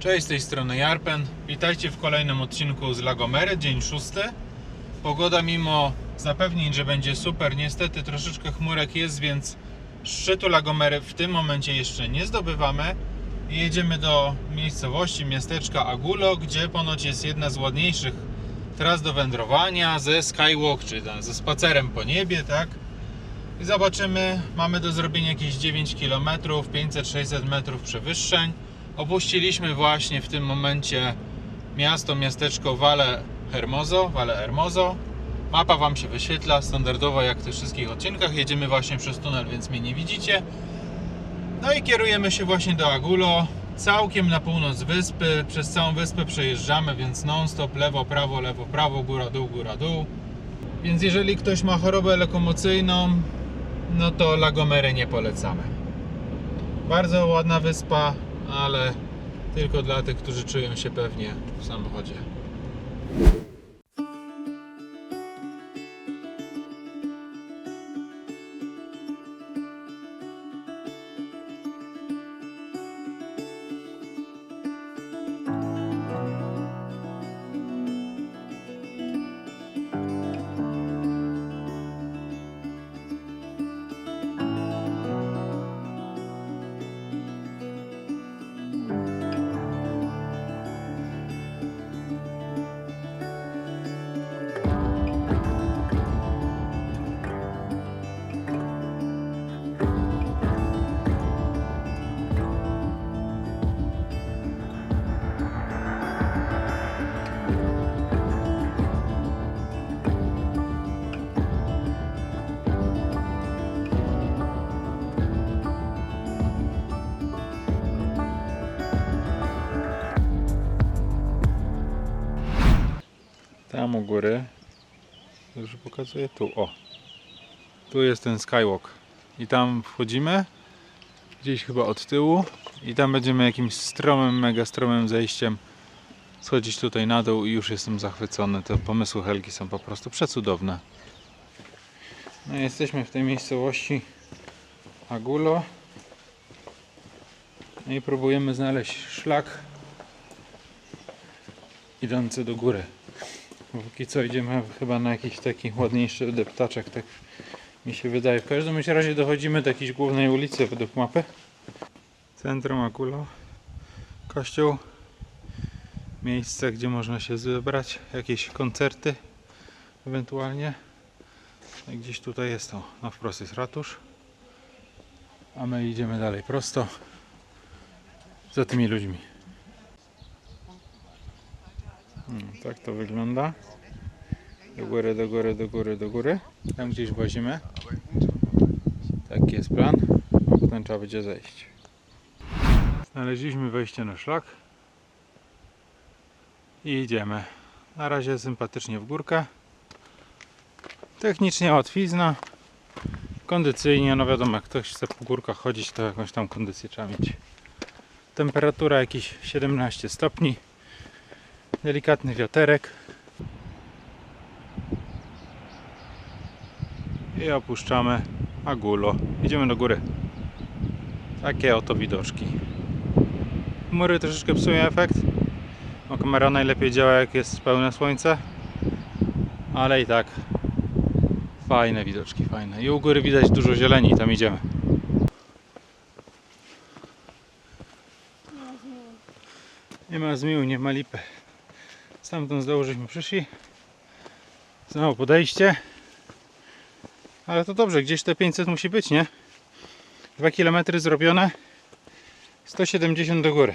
Cześć, z tej strony Jarpen. Witajcie w kolejnym odcinku z Lagomery, dzień szósty. Pogoda mimo zapewnień, że będzie super, niestety troszeczkę chmurek jest, więc szczytu Lagomery w tym momencie jeszcze nie zdobywamy. Jedziemy do miejscowości, miasteczka Agulo, gdzie ponoć jest jedna z ładniejszych tras do wędrowania ze skywalk, czy tam ze spacerem po niebie, tak? I zobaczymy, mamy do zrobienia jakieś 9 km, 500-600 metrów przewyższeń. Opuściliśmy właśnie w tym momencie miasto, miasteczko Valle Hermoso, Valle Hermoso. Mapa Wam się wyświetla standardowo jak w tych wszystkich odcinkach. Jedziemy właśnie przez tunel, więc mnie nie widzicie. No i kierujemy się właśnie do Agulo, całkiem na północ wyspy. Przez całą wyspę przejeżdżamy, więc non-stop lewo, prawo, lewo, prawo, góra, dół, góra, dół. Więc jeżeli ktoś ma chorobę lokomocyjną, no to Lagomery nie polecamy. Bardzo ładna wyspa, ale tylko dla tych, którzy czują się pewnie w samochodzie. Góry, już pokazuję tu, o. Tu jest ten skywalk. I tam wchodzimy, gdzieś chyba od tyłu. I tam będziemy jakimś stromym, mega stromym zejściem schodzić tutaj na dół i już jestem zachwycony. Te pomysły Helgi są po prostu przecudowne. No jesteśmy w tej miejscowości Agulo. No i próbujemy znaleźć szlak idący do góry. Póki co idziemy chyba na jakiś taki ładniejszy deptaczek, tak mi się wydaje. W każdym razie dochodzimy do jakiejś głównej ulicy według mapy. Centrum Akulo, kościół, miejsce gdzie można się zebrać, jakieś koncerty ewentualnie. No gdzieś tutaj jest to, na wprost jest ratusz. A my idziemy dalej prosto za tymi ludźmi. Hmm, tak to wygląda. Do góry, do góry, do góry, do góry. Tam gdzieś włazimy. Taki jest plan. A potem trzeba będzie zejść. Znaleźliśmy wejście na szlak. I idziemy. Na razie sympatycznie w górkę. Technicznie łatwizna. Kondycyjnie, no wiadomo, jak ktoś chce po górkach chodzić, to jakąś tam kondycję trzeba mieć. Temperatura jakieś 17 stopni. Delikatny wiaterek. I opuszczamy Agulo. Idziemy do góry. Takie oto widoczki. Chmury troszeczkę psują efekt. No, kamera najlepiej działa jak jest pełne słońce. Ale i tak fajne widoczki, fajne. I u góry widać dużo zieleni, tam idziemy. Nie ma zmił, nie ma lipy. Stamtąd z dołu żeśmy przyszli. Znowu podejście. Ale to dobrze, gdzieś te 500 musi być, nie? 2 km zrobione. 170 do góry.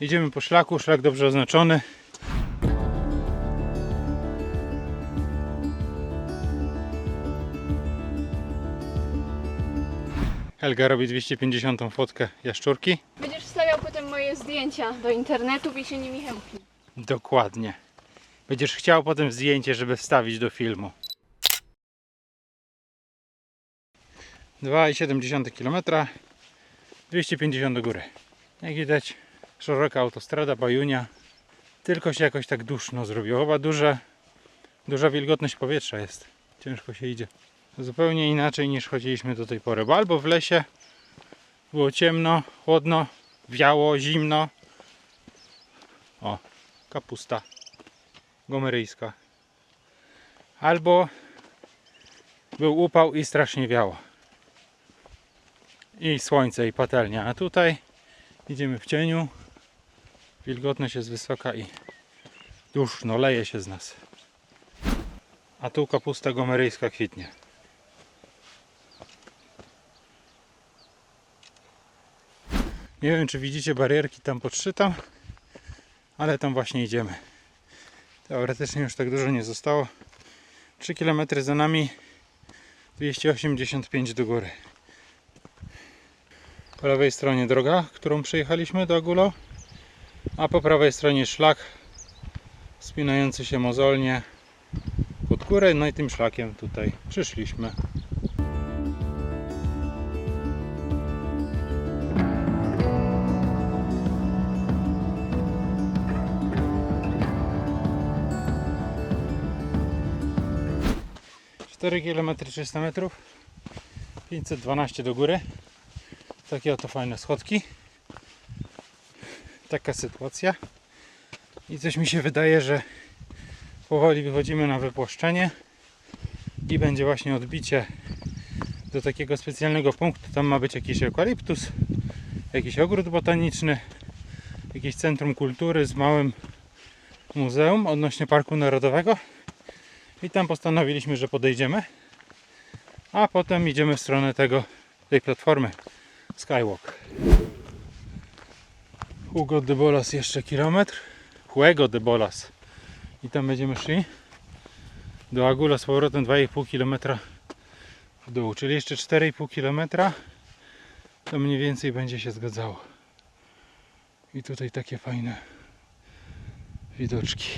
Idziemy po szlaku, szlak dobrze oznaczony. Helga robi 250 fotkę jaszczurki. Będziesz wstawiał potem moje zdjęcia do internetu i się nimi chętnie. Dokładnie. Będziesz chciał potem zdjęcie, żeby wstawić do filmu. 2,7 km 250 do góry. Jak widać, szeroka autostrada Bajunia. Tylko się jakoś tak duszno zrobiło. Chyba duże Duża wilgotność powietrza jest. Ciężko się idzie. Zupełnie inaczej niż chodziliśmy do tej pory. Bo albo w lesie było ciemno, chłodno, wiało, zimno. O, kapusta gomeryjska. Albo był upał i strasznie wiało. I słońce, i patelnia. A tutaj idziemy w cieniu. Wilgotność jest wysoka i duszno, leje się z nas. A tu kapusta gomeryjska kwitnie. Nie wiem, czy widzicie barierki tam podszytam, ale tam właśnie idziemy. Teoretycznie już tak dużo nie zostało. 3 km za nami 285 do góry. Po lewej stronie droga, którą przejechaliśmy do Agulo, a po prawej stronie szlak wspinający się mozolnie pod górę, no i tym szlakiem tutaj przyszliśmy. Cztery km 300 metrów 512 do góry takie oto fajne schodki taka sytuacja i coś mi się wydaje, że powoli wychodzimy na wypłaszczenie i będzie właśnie odbicie do takiego specjalnego punktu. Tam ma być jakiś eukaliptus, jakiś ogród botaniczny, jakieś centrum kultury z małym muzeum odnośnie Parku Narodowego. I tam postanowiliśmy, że podejdziemy, a potem idziemy w stronę tego, tej platformy Skywalk. Hugo de Bolas jeszcze kilometr. Huego de Bolas. I tam będziemy szli do Agula z powrotem 2,5 km w dół, czyli jeszcze 4,5 km to mniej więcej będzie się zgadzało. I tutaj takie fajne widoczki.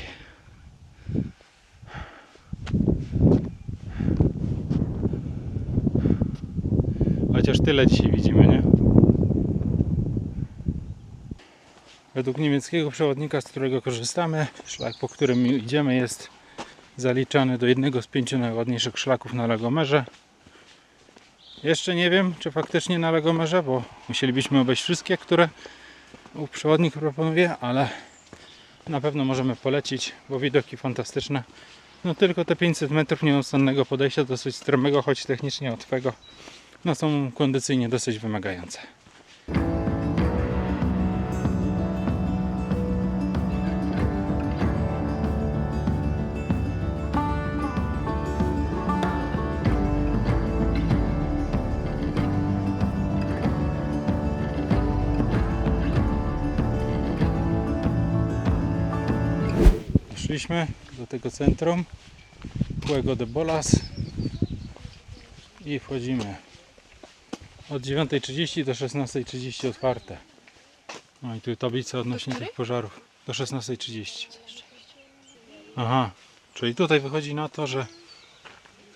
Tyle dzisiaj widzimy, nie? Według niemieckiego przewodnika, z którego korzystamy, szlak, po którym idziemy, jest zaliczany do jednego z pięciu najładniejszych szlaków na Lagomerze. Jeszcze nie wiem, czy faktycznie na Lagomerze, bo musielibyśmy obejść wszystkie, które przewodnik proponuje, ale na pewno możemy polecić, bo widoki fantastyczne. No tylko te 500 metrów nieustannego podejścia, dosyć stromego, choć technicznie łatwego, no są kondycyjnie dosyć wymagające. Szliśmy do tego centrum Puego de Bolas i wchodzimy od 9.30 do 16.30 otwarte. No i tu tablica odnośnie tych pożarów do 16.30. Aha, czyli tutaj wychodzi na to, że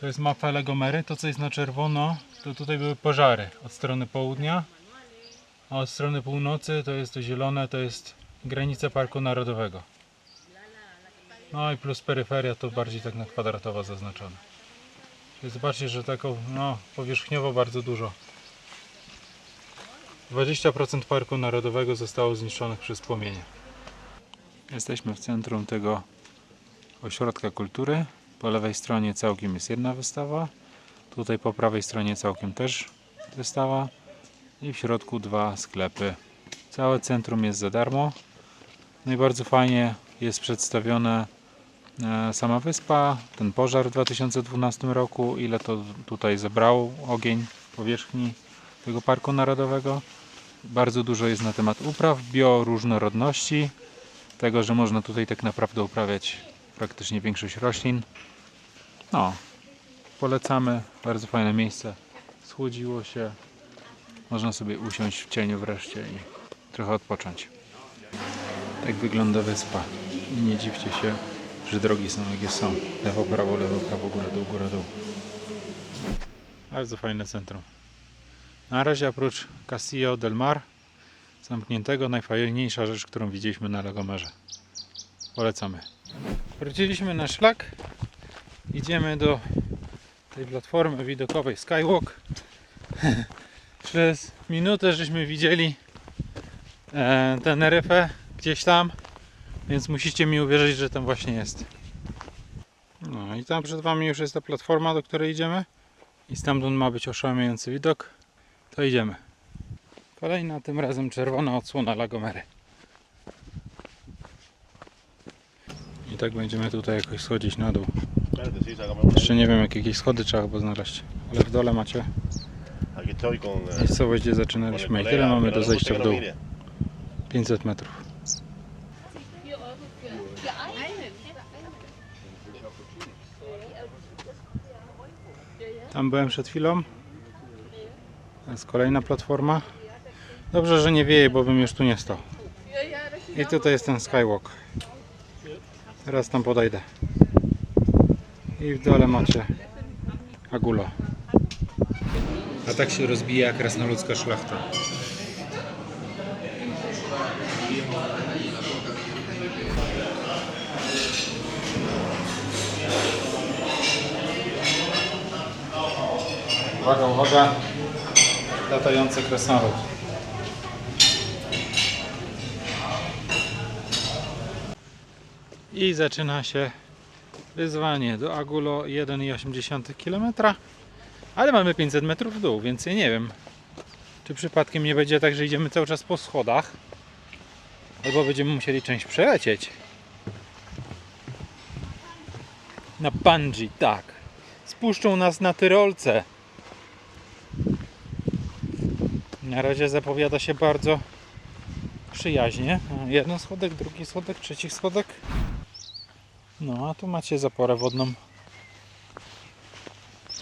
to jest mapa Legomery, to co jest na czerwono, to tutaj były pożary od strony południa, a od strony północy to jest to zielone, to jest granica Parku Narodowego. No i plus peryferia to bardziej tak na kwadratowo zaznaczone. Czyli zobaczcie, że taką no, powierzchniowo bardzo dużo. 20% Parku Narodowego zostało zniszczonych przez płomienie. Jesteśmy w centrum tego ośrodka kultury. Po lewej stronie całkiem jest jedna wystawa. Tutaj po prawej stronie całkiem też wystawa. I w środku dwa sklepy. Całe centrum jest za darmo. No i bardzo fajnie jest przedstawione e, sama wyspa, ten pożar w 2012 roku, ile to tutaj zebrał ogień powierzchni tego Parku Narodowego. Bardzo dużo jest na temat upraw, bioróżnorodności, tego, że można tutaj tak naprawdę uprawiać praktycznie większość roślin. No, polecamy, bardzo fajne miejsce. Schłodziło się, można sobie usiąść w cieniu wreszcie i trochę odpocząć. Tak wygląda wyspa. I nie dziwcie się, że drogi są jakie są. Lewo, prawo, lewo, prawo, góra, dół, góra, dół. Bardzo fajne centrum. Na razie oprócz Castillo del Mar zamkniętego, najfajniejsza rzecz, którą widzieliśmy na Lagomerze. Polecamy. Wróciliśmy na szlak. Idziemy do tej platformy widokowej Skywalk. Przez minutę żeśmy widzieli e, Teneryfę gdzieś tam, więc musicie mi uwierzyć, że tam właśnie jest. No i tam przed Wami już jest ta platforma, do której idziemy i stamtąd ma być oszałamiający widok. To idziemy. Kolejna, tym razem czerwona odsłona Lagomery. I tak będziemy tutaj jakoś schodzić na dół. Jeszcze nie wiem, jak jakieś schody trzeba chyba znaleźć. Ale w dole macie miejscowość, gdzie zaczynaliśmy. I tyle mamy do zejścia w dół. mire. 500 metrów. Tam byłem przed chwilą. Jest kolejna platforma. Dobrze, że nie wieje, bo bym już tu nie stał. I tutaj jest ten skywalk. Teraz tam podejdę. I w dole macie Agulo. A tak się rozbija krasnoludzka szlachta. Uwaga, uwaga. Latający krasnolud. I zaczyna się wyzwanie do Agulo 1,8 km. Ale mamy 500 metrów w dół, więc ja nie wiem, czy przypadkiem nie będzie tak, że idziemy cały czas po schodach, albo będziemy musieli część przelecieć. Na bungee, tak. Spuszczą nas na tyrolce. Na razie zapowiada się bardzo przyjaźnie. Jeden schodek, drugi schodek, trzeci schodek. No, a tu macie zaporę wodną.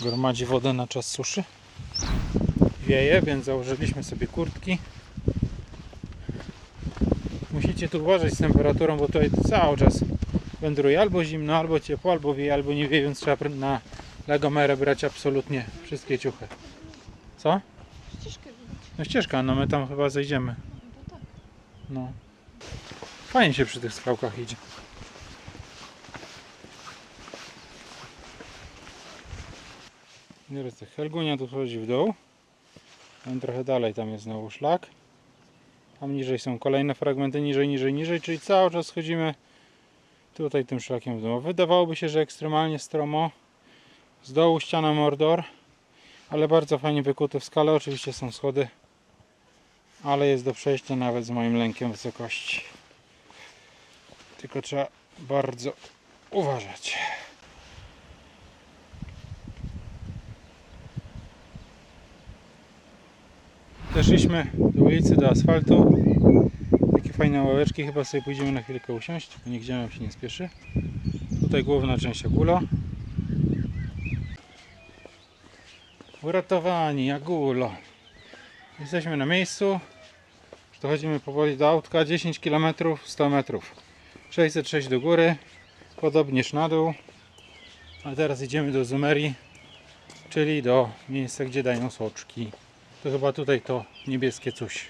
Gromadzi wodę na czas suszy. Wieje, więc założyliśmy sobie kurtki. Musicie tu uważać z temperaturą, bo tutaj cały czas wędruje albo zimno, albo ciepło, albo wieje, albo nie wieje, więc trzeba na Lagomerę brać absolutnie wszystkie ciuchy. Co? No ścieżka, no my tam chyba zejdziemy. No. Fajnie się przy tych skałkach idzie. Teraz tak, Helgunia tu chodzi w dół. Tam trochę dalej tam jest znowu szlak. Tam niżej są kolejne fragmenty, niżej, niżej, niżej, czyli cały czas chodzimy tutaj tym szlakiem w dół. Wydawałoby się, że ekstremalnie stromo. Z dołu ściana Mordor, ale bardzo fajnie wykute w skale. Oczywiście są schody, ale jest do przejścia nawet z moim lękiem wysokości. Tylko trzeba bardzo uważać. Doszliśmy do ulicy, do asfaltu. Takie fajne ławeczki, chyba sobie pójdziemy na chwilkę usiąść, bo nigdzie nam się nie spieszy. Tutaj główna część Agulo. Uratowani, Agulo. Jesteśmy na miejscu. Dochodzimy powoli do autka. 10 km, 100 metrów. 606 do góry, podobnież na dół. A teraz idziemy do Zumerii, czyli do miejsca, gdzie dają soczki. To chyba tutaj to niebieskie coś.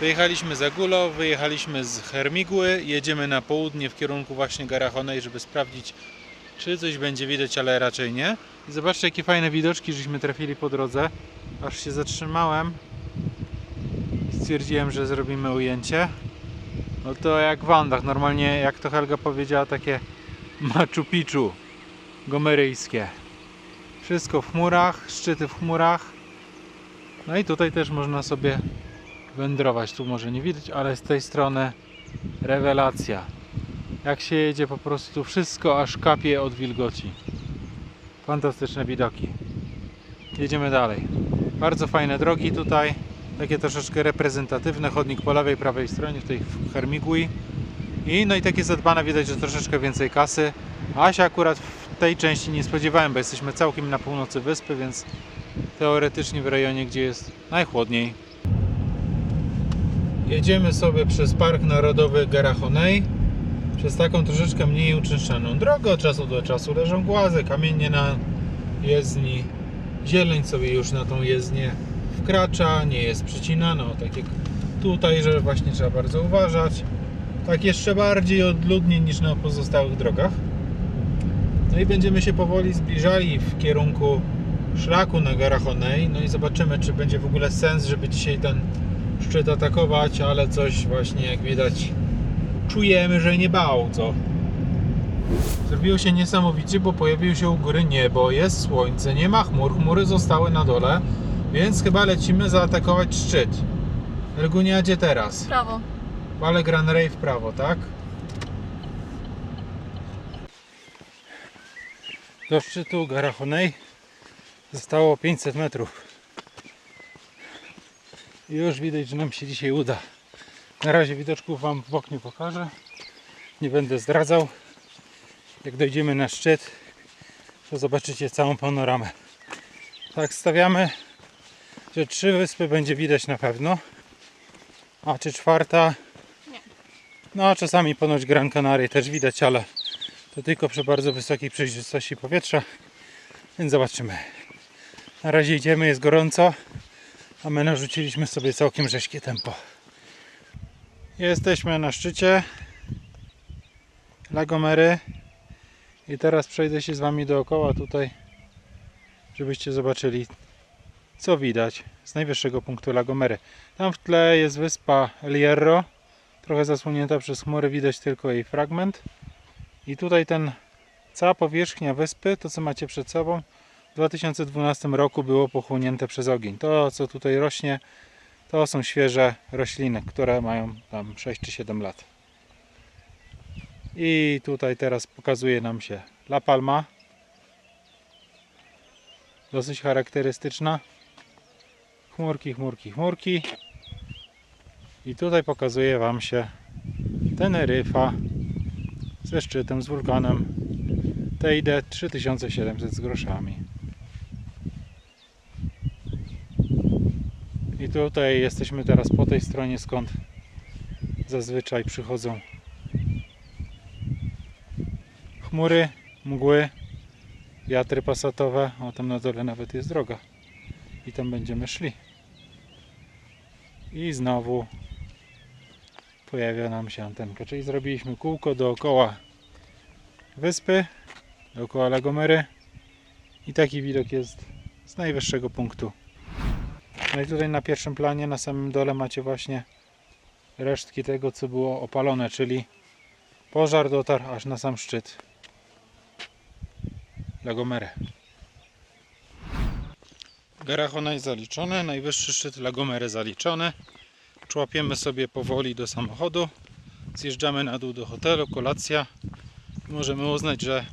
Wyjechaliśmy z Agulo, wyjechaliśmy z Hermigły, jedziemy na południe w kierunku właśnie Garachonej, żeby sprawdzić, czy coś będzie widać, ale raczej nie. I zobaczcie, jakie fajne widoczki żeśmy trafili po drodze. Aż się zatrzymałem. Stwierdziłem, że zrobimy ujęcie. No to jak w Andach, normalnie jak to Helga powiedziała, takie Machu Picchu gomeryjskie. Wszystko w chmurach, szczyty w chmurach. No i tutaj też można sobie wędrować. Tu może nie widać, ale z tej strony rewelacja. Jak się jedzie po prostu wszystko aż kapie od wilgoci. Fantastyczne widoki. Jedziemy dalej. Bardzo fajne drogi tutaj. Takie troszeczkę reprezentatywne. Chodnik po lewej, prawej stronie w tej Hermigui. I no i takie zadbane widać, że troszeczkę więcej kasy. A się akurat w tej części nie spodziewałem, bo jesteśmy całkiem na północy wyspy, więc teoretycznie w rejonie, gdzie jest najchłodniej. Jedziemy sobie przez Park Narodowy Garachonei. przez taką troszeczkę mniej uczęszczaną drogę. Od czasu do czasu leżą głazy, kamienie na jezdni. Zieleń sobie już na tą jezdnię wkracza, nie jest przycinana, o, tak jak tutaj, że właśnie trzeba bardzo uważać. Tak jeszcze bardziej odludnie niż na pozostałych drogach. No i będziemy się powoli zbliżali w kierunku szlaku na Garachonej. No i zobaczymy, czy będzie w ogóle sens, żeby dzisiaj ten szczyt atakować, ale coś właśnie jak widać czujemy, że nie bardzo. Zrobiło się niesamowicie, bo pojawiło się u góry niebo, jest słońce, nie ma chmur, chmury zostały na dole, więc chyba lecimy zaatakować szczyt. Elgunia, gdzie teraz? Prawo. Ale Gran Ray w prawo, tak? Do szczytu Garachonej zostało 500 metrów. Już widać, że nam się dzisiaj uda. Na razie widoczków Wam w oknie pokażę. Nie będę zdradzał. Jak dojdziemy na szczyt, to zobaczycie całą panoramę. Tak stawiamy, że trzy wyspy będzie widać na pewno. A czy czwarta? No, czasami ponoć Gran Canaria też widać, ale to tylko przy bardzo wysokiej przejrzystości powietrza. Więc zobaczymy. Na razie idziemy, jest gorąco, a my narzuciliśmy sobie całkiem rzeźkie tempo. Jesteśmy na szczycie Lagomery i teraz przejdę się z Wami dookoła tutaj, żebyście zobaczyli co widać z najwyższego punktu Lagomery. Tam w tle jest wyspa El Hierro, trochę zasłonięta przez chmury, widać tylko jej fragment. I tutaj ten cała powierzchnia wyspy, to co macie przed sobą, 2012 roku było pochłonięte przez ogień. To co tutaj rośnie, to są świeże rośliny, które mają tam 6 czy 7 lat. I tutaj teraz pokazuje nam się La Palma. Dosyć charakterystyczna. Chmurki, chmurki, chmurki. I tutaj pokazuje Wam się Teneryfa ze szczytem, z wulkanem Teide 3700 z groszami. I tutaj jesteśmy teraz po tej stronie, skąd zazwyczaj przychodzą chmury, mgły, wiatry pasatowe. O tam na dole nawet jest droga. I tam będziemy szli. I znowu pojawia nam się antenka. Czyli zrobiliśmy kółko dookoła wyspy, dookoła Lagomery i taki widok jest z najwyższego punktu. No i tutaj na pierwszym planie, na samym dole macie właśnie resztki tego, co było opalone, czyli pożar dotarł aż na sam szczyt Lagomery. Garachonaj zaliczone, najwyższy szczyt Lagomery zaliczony. Człapiemy sobie powoli do samochodu. Zjeżdżamy na dół do hotelu, kolacja. Możemy uznać, że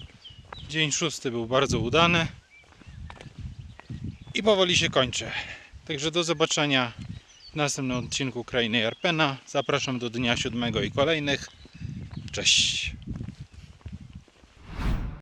dzień szósty był bardzo udany. I powoli się kończy. Także do zobaczenia w następnym odcinku Krainy Jarpena. Zapraszam do dnia siódmego i kolejnych. Cześć!